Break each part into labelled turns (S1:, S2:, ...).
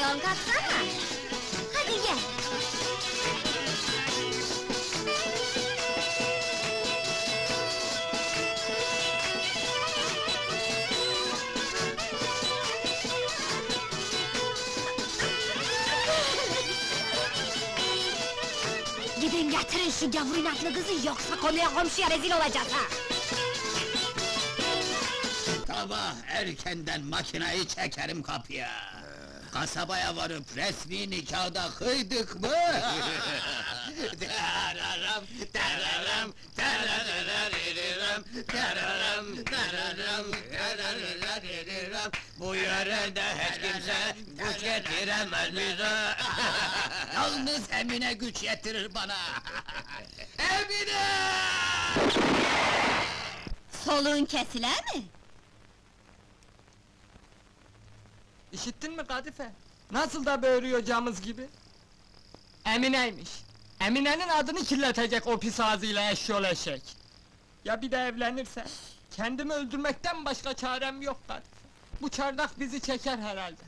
S1: duruyorsun, kalksana! Hadi gel! Gidin getirin şu gavur inatlı kızı, yoksa konuya komşuya rezil olacağız ha!
S2: Sabah erkenden makinayı çekerim kapıya. Kasabaya varıp resmi nikahda kıydık mı? Tararam, tararam, tarararariram, tararam, tararam, tarararariram. Bu yörede hiç kimse güç getiremez bize. Yalnız Emine güç yetirir bana. Emine!
S1: Soluğun kesiler mi?
S3: İşittin mi Kadife? Nasıl da böğürüyor camız gibi? Emine'ymiş. Emine'nin adını kirletecek o pis ağzıyla eşyol eşek. Ya bir de evlenirse? Kendimi öldürmekten başka çarem yok Kadife. Bu çardak bizi çeker herhalde.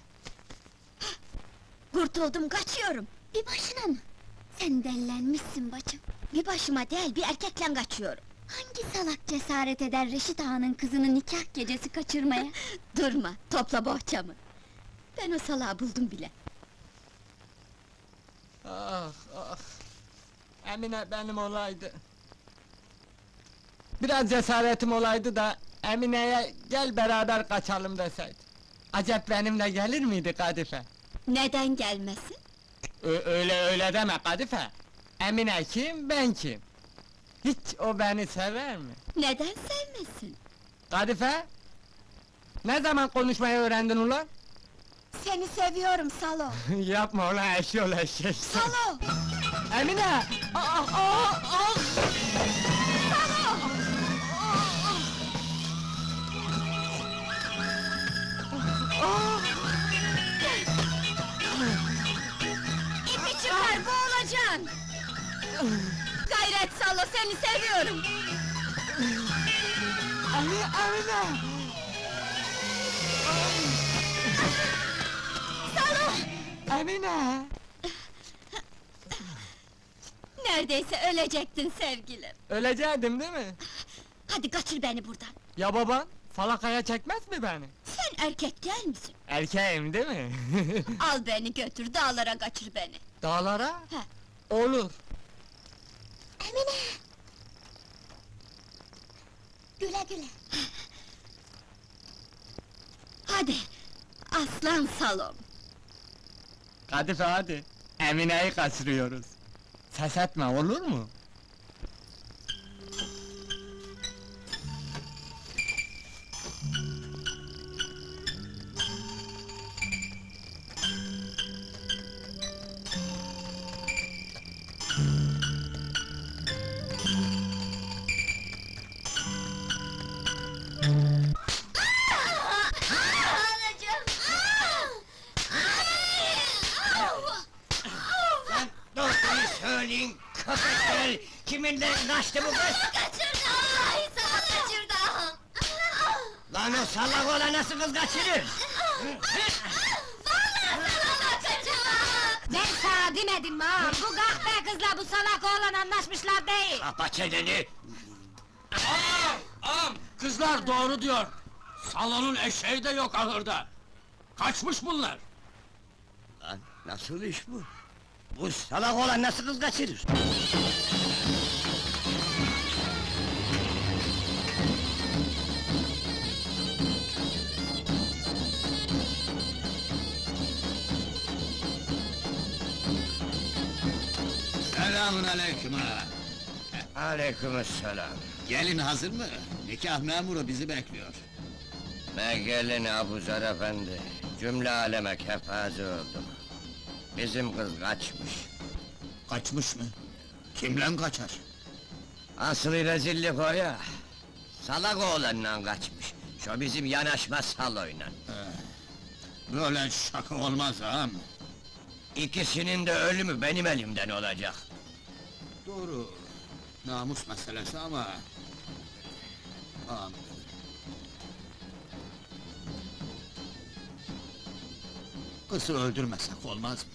S1: Kurtuldum, kaçıyorum! Bir başına mı? Sen dellenmişsin bacım! Bir başıma değil, bir erkekle kaçıyorum! Hangi salak cesaret eder Reşit Ağa'nın kızını nikah gecesi kaçırmaya? Durma, topla bohçamı! Ben o salağı buldum bile!
S3: Ah ah! Emine benim olaydı. Biraz cesaretim olaydı da Emine'ye gel beraber kaçalım deseydi. Acep benimle gelir miydi Kadife?
S1: Neden gelmesin?
S3: Ö- öyle öyle deme Kadife. Emine kim, ben kim? Hiç o beni sever mi?
S1: Neden sevmesin?
S3: Kadife? Ne zaman konuşmayı öğrendin ulan?
S1: Seni seviyorum Salo!
S3: Yapma ulan eşyol eşek!
S1: Salo!
S3: Emine! Ah ah ah!
S1: İpi çıkar, boğulacaksın! Gayret Salo, seni seviyorum!
S3: Emine, Emine! Emine!
S1: Neredeyse ölecektin sevgilim!
S3: Öleceğim değil mi?
S1: Hadi kaçır beni buradan!
S3: Ya baban? Falakaya çekmez mi beni?
S1: Sen erkek değil misin?
S3: Erkeğim değil mi?
S1: Al beni götür, dağlara kaçır beni!
S3: Dağlara?
S1: He.
S3: Olur.
S1: Emine! Güle güle! Hadi! Aslan salom!
S3: Kadife hadi. Emine'yi kaçırıyoruz. Ses etme olur mu?
S2: Kiminle kaçtı bu kız?
S1: Kaçırdı! Ay sana kaçırdı!
S2: Lan o salak ola nasıl kız kaçırır?
S1: Ben sana demedim mi ha? Bu kahpe kızla bu salak oğlan anlaşmışlar değil!
S2: Kapa çeneni!
S4: Ağam, kızlar doğru diyor. Salonun eşeği de yok ahırda. Kaçmış bunlar.
S2: Lan nasıl iş bu? Bu salak olan nasıl kız kaçırır? Selamun aleyküm ha!
S5: Aleykümselam.
S2: Gelin hazır mı? Nikah memuru bizi bekliyor.
S5: Ne gelin Abuzer efendi. Cümle aleme kefaze oldum. Bizim kız kaçmış.
S2: Kaçmış mı? Kimle kaçar?
S5: Aslı rezillik o ya. Salak oğlanla kaçmış. Şu bizim yanaşma saloyla.
S2: Böyle şaka olmaz ağam.
S5: İkisinin de ölümü benim elimden olacak.
S2: Doğru, namus meselesi ama... Ağam...
S4: kızı öldürmesek olmaz mı?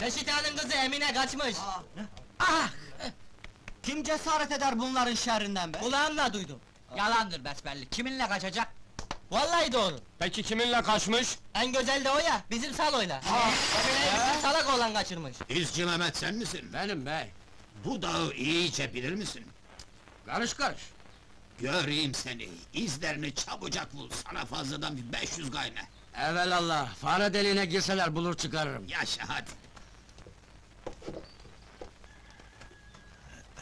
S3: Reşit Ağa'nın kızı Emine kaçmış.
S6: Ah! Kim cesaret eder bunların şerrinden be?
S3: Kulağımla duydum.
S6: Yalandır besbelli. Kiminle kaçacak?
S3: Vallahi doğru.
S4: Peki kiminle kaçmış?
S3: En güzel de o ya, bizim Salo'yla. Bizim salak olan kaçırmış.
S4: İzci Mehmet sen misin?
S5: Benim bey.
S4: Bu dağı iyice bilir misin?
S5: Karış karış.
S4: Göreyim seni, izlerini çabucak bul, sana fazladan bir 500 gayne.
S5: Evelallah, fare deliğine girseler bulur çıkarırım.
S4: Yaşa hadi.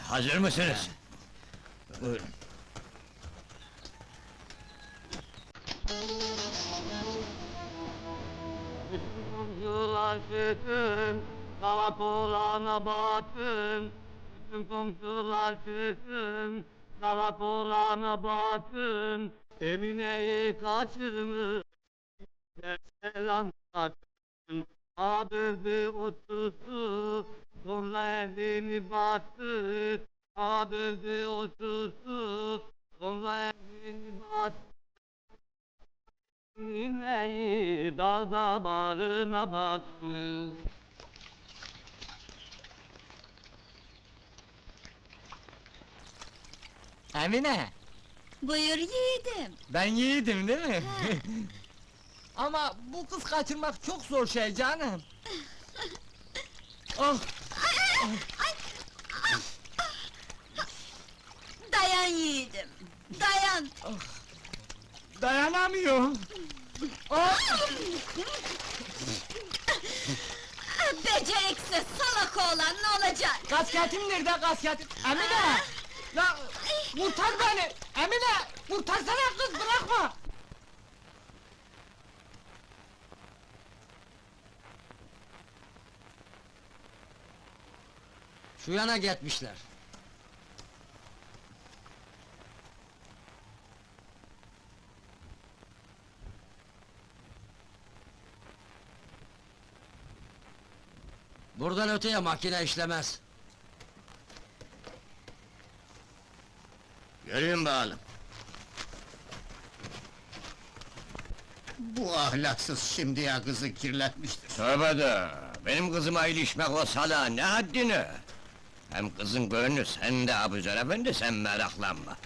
S2: Hazır mısınız? Buyurun.
S7: Komşular küsüm, karakolana batım. Bütün komşular küsüm, karakolana batım. Emine'yi kaçırmış, selam kaçtım. Adırdı oturdu, sonra evini bastı. Adırdı oturdu, Dağda bağrına bastı.
S3: Emine,
S1: Buyur yiğidim.
S3: ben yiğidim değil mi? Ama bu kız kaçırmak çok zor şey canım. oh,
S1: Dayan yiğidim. Dayan.
S3: dayanamıyorum.
S1: Beceriksiz salak oğlan ne olacak?
S3: kasketim nerede kasketim? Emine! La, kurtar beni! Emine! Kurtarsana kız bırakma!
S5: Şu yana gitmişler. Buradan öteye makine işlemez.
S2: Göreyim bakalım.
S4: Bu ahlaksız şimdiye kızı kirletmiştir.
S5: Tövbe de, benim kızıma ilişmek o sala ne haddine? Hem kızın gönlü sende Abuzer efendi, sen meraklanma.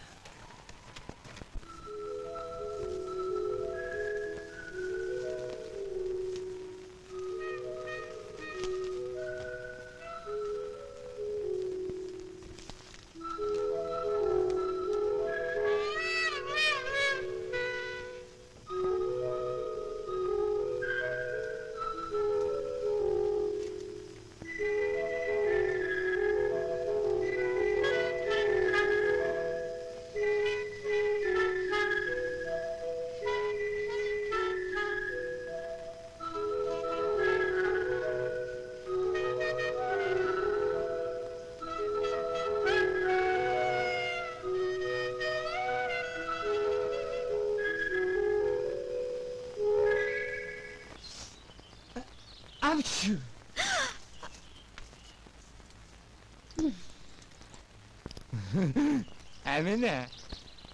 S3: Emine,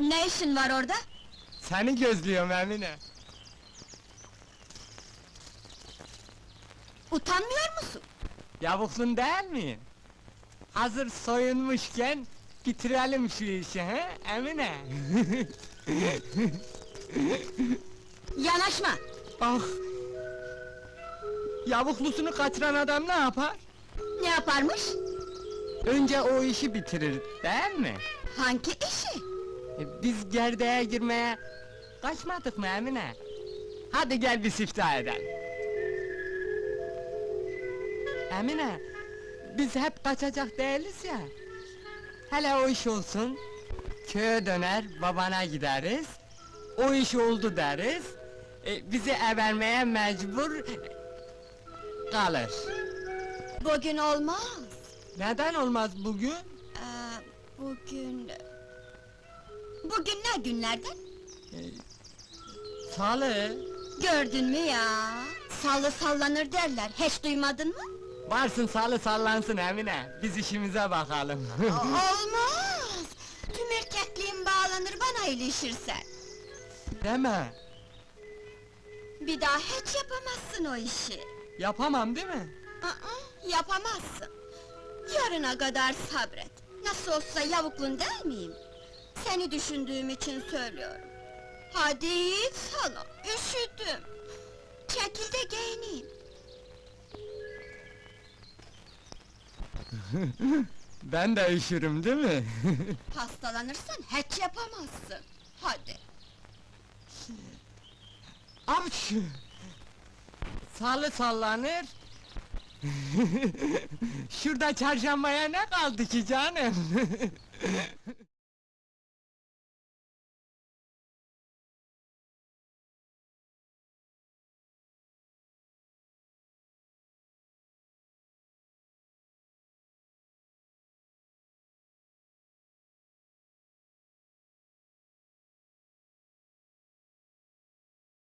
S1: Ne işin var orada?
S3: seni gözlüyorum Emine.
S1: Utanmıyor musun?
S3: Yavuklun değil miyim? Hazır soyunmuşken bitirelim şu işi he Emine?
S1: Yanaşma!
S3: ah! Yavuklusunu kaçıran adam ne yapar?
S1: Ne yaparmış?
S3: Önce o işi bitirir, değil mi?
S1: Hangi işi?
S3: E, biz gerdeğe girmeye kaçmadık mı Emine? Hadi gel bir siftah edelim. Emine, biz hep kaçacak değiliz ya. Hele o iş olsun, köye döner, babana gideriz. O iş oldu deriz. E, bizi evermeye mecbur kalır.
S1: Bugün olmaz.
S3: Neden olmaz bugün?
S1: Ee, bugün... Bugün ne günlerden?
S3: Salı.
S1: Gördün mü ya? Salı sallanır derler, hiç duymadın mı?
S3: Varsın salı sallansın Emine, biz işimize bakalım.
S1: Olmaz! Tüm erkekliğin bağlanır bana ilişirsen.
S3: Deme!
S1: Bir daha hiç yapamazsın o işi.
S3: Yapamam değil mi?
S1: Aa, yapamazsın. Yarına kadar sabret. Nasıl olsa yavuklun değil miyim? Seni düşündüğüm için söylüyorum. Hadi sana, üşüdüm. Çekil de giyineyim.
S3: Ben de üşürüm değil mi?
S1: Hastalanırsan hiç yapamazsın. Hadi.
S3: Avuç! Salı sallanır. Şurada çarşambaya ne kaldı ki canım?